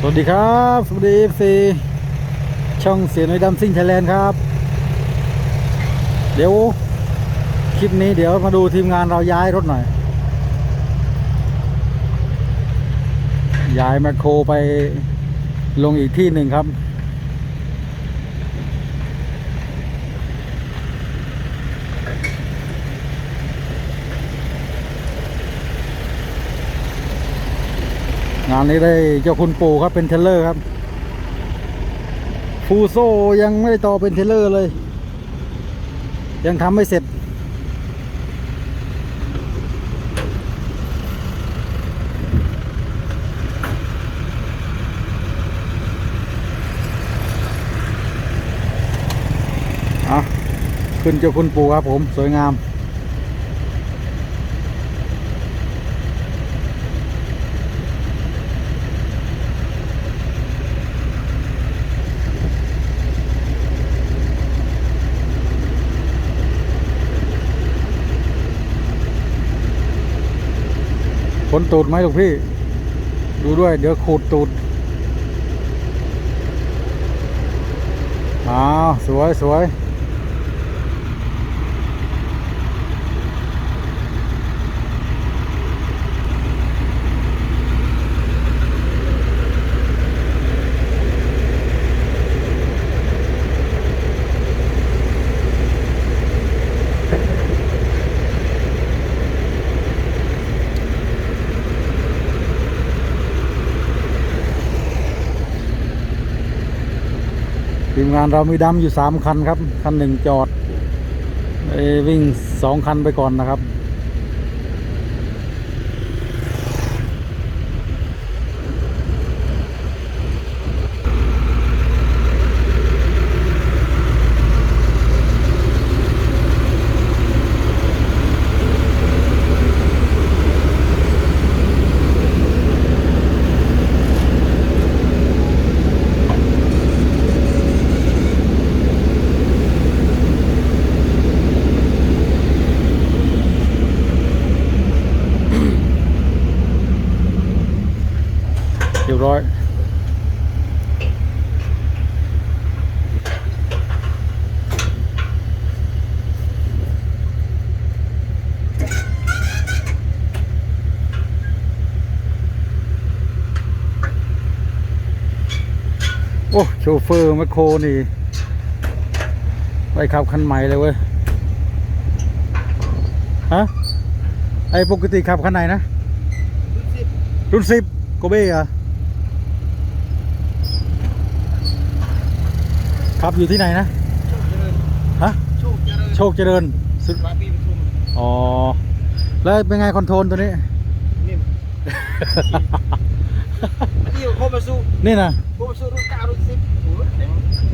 สวัสดีครับ สวัสดีเอฟซีช่องเสียน้อยดำซิ่งไทยแลนด์ครับ เดี๋ยว คลิปนี้เดี๋ยวมาดูทีมงานเราย้ายรถหน่อย ย้ายแมคโครไปลงอีกที่หนึ่งครับ งานนี้ได้เจ้าคุณปู่ครับเป็นเทเลอร์ครับฟูโซยังไม่ได้ต่อเป็นเทเลอร์เลย ยังทำไม่เสร็จ อะ ขึ้นเจ้าคุณปู่ครับผมสวยงาม นตูดไหมลูกพี่ ดูด้วย เดี๋ยวขูดตูดอ้าว สวยสวย ทีมงานเรามีดำอยู่สามคันครับ คันหนึ่งจอดไปวิ่งสองคันไปก่อนนะครับ อ้โชเฟอร์แมคโครนี่ไปขับคันใหม่เลยเว้ยฮะไอปกติขับคันไหนนะรุ่นสิบโกเบ้เหรอะขับอยู่ที่ไหนนะฮะโชคเจริญโชคเจริญสุดบาปีปทุมอ๋อแล้วเป็นไงคอนโทรลตัวนี้นิ่มที่โคมาสูนี่นะ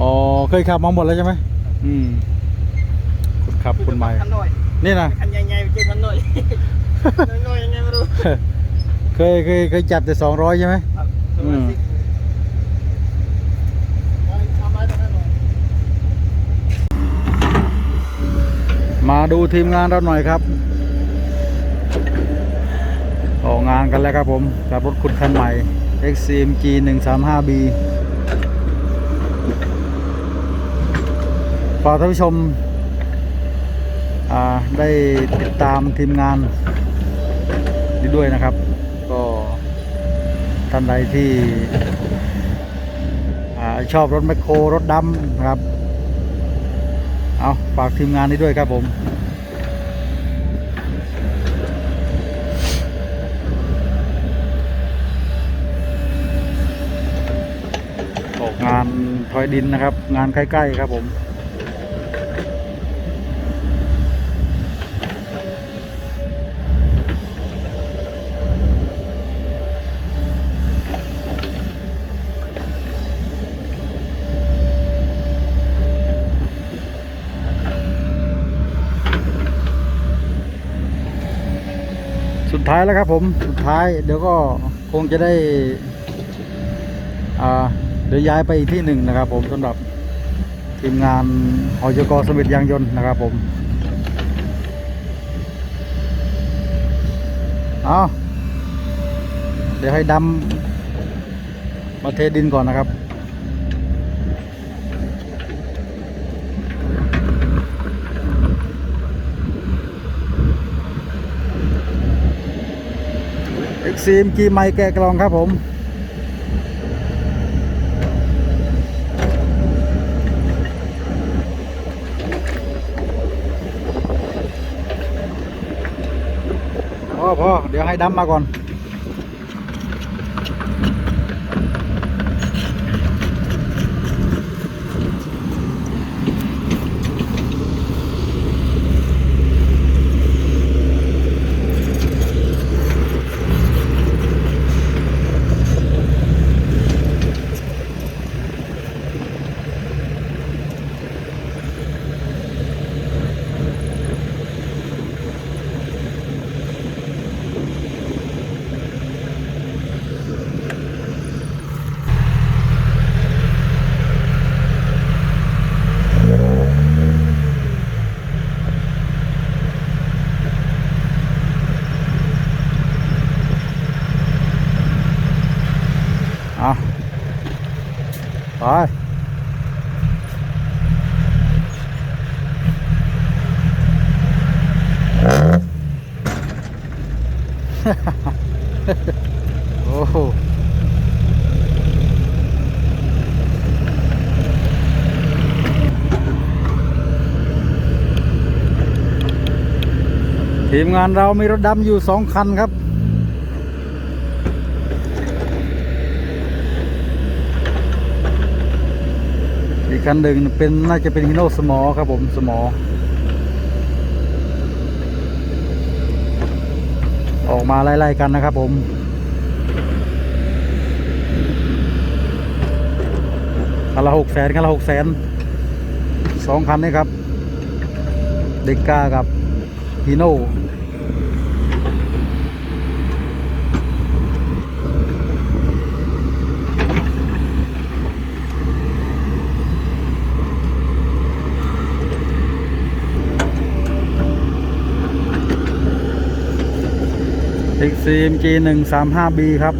อ๋อเคยขับมาหมดแล้วใช่ไหมอืมคุณขับคุณใหม่คันหน่อยนี่นะคันใหญ่ๆไปเจอคันหน่อยหน่อยๆยังไงไม่รู้เคยเคยเคยจับแต่สองร้อยใช่ไหมครับประมาณสิบทำอะไรตรงนั้นหน่อยมาดูทีมงานเราหน่อยครับออกงานกันแล้วครับผมกับรถขุดคันใหม่ XCMG 135B ฝากท่านผู้ชมได้ติดตามทีมงานนี้ด้วยนะครับ ก็ท่านใดที่อชอบรถแมคโครรถดำนะครับ เอาฝากทีมงานนี้ด้วยครับผมงานทอยดินนะครับ งานใกล้ ๆ ครับผม ท้ายแล้วครับผมสุดท้ายเดี๋ยวก็คงจะได้อ่าเดี๋ยวย้ายไปอีกที่หนึ่งนะครับ ผมสำหรับทีมงานอจกสมิทยางยนต์นะครับผมเอาเดี๋ยวให้ดำมาเทดินก่อนนะครับ เอ็กซีมกีไมค์แกะกล่องครับผมพ่อพ่อเดี๋ยวให้ดำมาก่อน โอ้โหทีมงานเรามีรถดำอยู่สองคันครับ อีกคันหนึ่งเป็นน่าจะเป็นฮิโนสมอครับผมสมอ ออกมาไล่ๆกันนะครับผมคันละหกแสนคันละหกแสนสองคันนี้ครับเด็กกากับฮีโน่ เอ็กซีมจีหนึ่งสามห้าบีครับ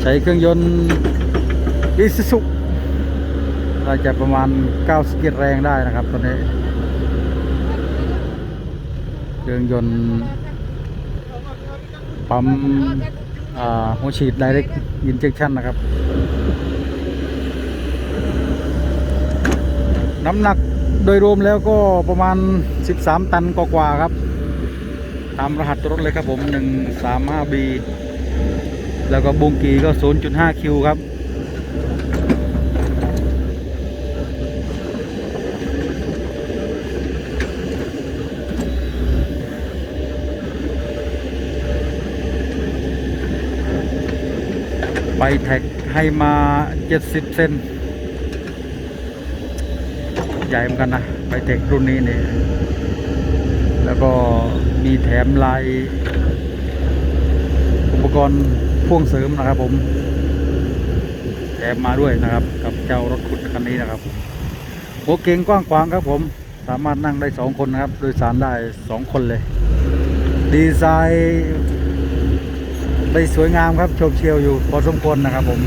ใช้เครื่องยนต์อิซูซุน่าจะประมาณ 9 สกิลแรงได้นะครับตอนนี้ เครื่องยนต์ปั๊มหัวฉีด direct injection นะครับ น้ำหนัก โดยรวมแล้วก็ประมาณ 13 ตันกว่าครับ ตามรหัสรถเลยครับผม 135B แล้วก็บุงกีก็ 0.5 คิวครับ ไปแท็กให้มา 70 เซน ใหญ่เหมือนกันนะไปแท็กรุ่นนี้นี่แล้วก็มีแถมลายอุปกรณ์พ่วงเสริมนะครับผม แถมมาด้วยนะครับ กับเจ้ารถขุดคันนี้นะครับหัวเก่งกว้างขวางครับผมสามารถนั่งได้สองคนนะครับ โดยสารได้สองคนเลย ดีไซน์ได้สวยงามครับโฉบเฉียวอยู่พอสมควรนะครับผม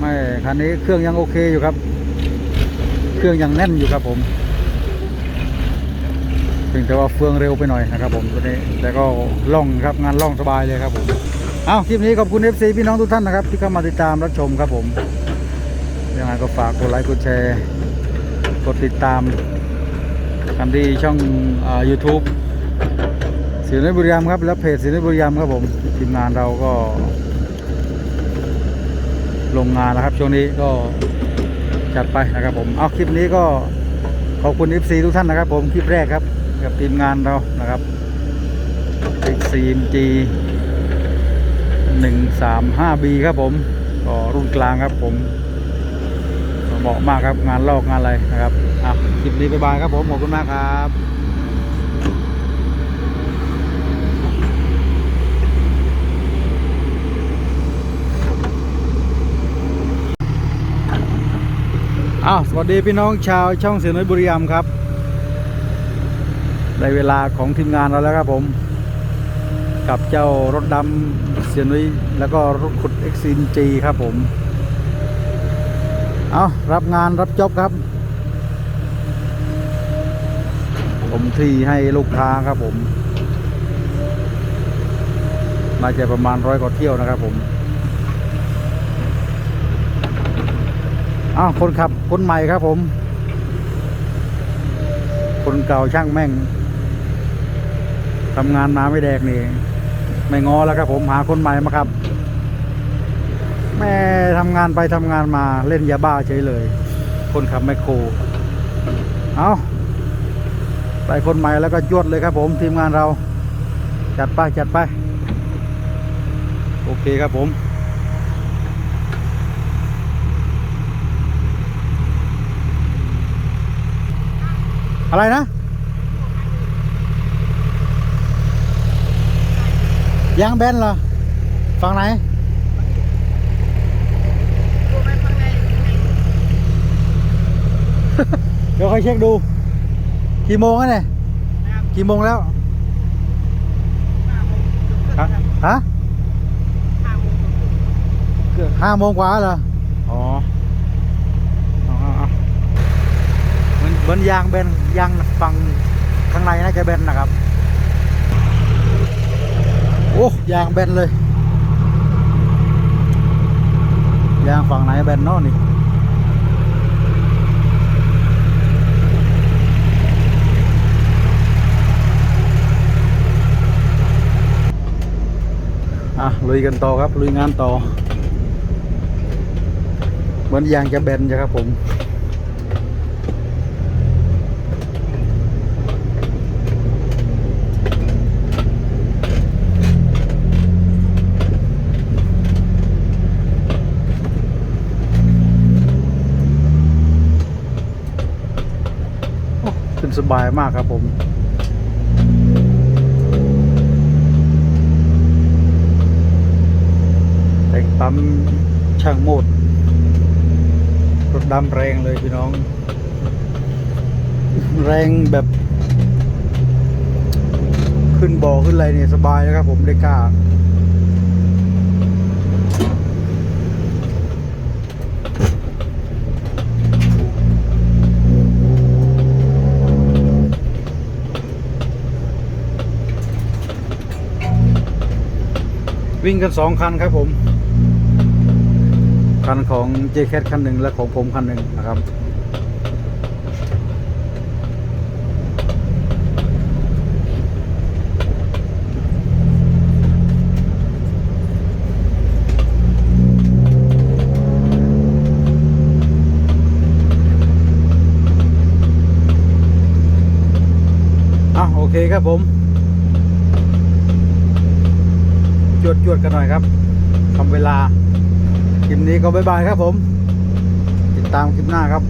ไม่ คันนี้เครื่องยังโอเคอยู่ครับ เครื่องยังแน่นอยู่ครับผมเพียงแต่ว่าเฟืองเร็วไปหน่อยนะครับ ผมตัวนี้แต่ก็ล่องครับงานล่องสบายเลยครับผมเอาคลิปนี้ขอบคุณ FC พี่น้องทุกท่านนะครับ ที่เข้ามาติดตามรับชมครับผมยังไงก็ฝากกดไลค์กดแชร์กดติดตามกันที่ช่องอายูทูบศิลป์บุรีรัมย์ครับและเพจศิลป์บุรีรัมย์ครับผมทีมงานเราก็ ลงงานแล้วครับ ช่วงนี้ก็จัดไปนะครับผมเอาคลิปนี้ก็ขอบคุณ FC ทุกท่านนะครับ ผมคลิปแรกครับ กับทีมงานเรานะครับ XCMG 135B ครับผมก็รุ่นกลางครับผมเหมาะมากครับงานลอกงานอะไรนะครับอะคลิปนี้บ๊ายบายครับผมขอบคุณมากครับ อ้าวสวัสดีพี่น้องชาวช่องเสียน้อยบุรีรัมย์ครับในเวลาของทีมงานเราแล้วครับผม กับเจ้ารถดำเสียนุ้ยแล้วก็รถขุด x อ็ g ครับผม เอารับงานรับจบครับ ผมที่ให้ลูกค้าครับผม น่าจะประมาณร้อยกว่าเที่ยวนะครับผม อ้าวคนขับคนใหม่ครับผม คนเก่าช่างแม่งทำงานมาไม่แดกนี่ ไม่งอแล้วครับผมหาคนใหม่มาครับ แม่ทำงานไปทำงานมาเล่นยาบ้าเฉยเลย คนขับแมคโครเอาไปคนใหม่แล้วก็จวดเลยครับผมทีมงานเรา จัดไปจัดไป โอเคครับผม อะไรนะ ยางแบนเหรอ ฝั่งไหนดูไปข้างในข้างในเดี๋ยวค่อยเช็คดู กี่โมงแล้วเนี่ยนะครับกี่โมงแล้วห้าโมงครึ่งฮะครับฮะห้าโมงครึ่งเกือบห้าโมงกว่าเหรออ๋อเอาเอาเอาเห มือนเหมือนยางแบนยางฝั่งข้างในน่าจะแบนนะครับ โอ้ยางแบนเลย ยางฝั่งไหนแบนเนอะนี่อะลุยกันต่อครับลุยงานต่อ เหมือนยางจะแบนใช่ครับผม นสบายมากครับผมแต่งปั๊มช่างโมดรถดำแรงเลยพี่น้อง แรงแบบ ขึ้นบ่อขึ้นอะไรเนี่ยสบายนะครับผมได้กล้า วิ่งกันสองคันครับผม คันของ j c a t คันหนึ่งและของผมคันหนึ่งนะครับ อะโอเคครับผม จวดจวดๆกันหน่อยครับทำเวลา คลิปนี้ก็บ๊ายบายครับผม ติดตามคลิปหน้าครับ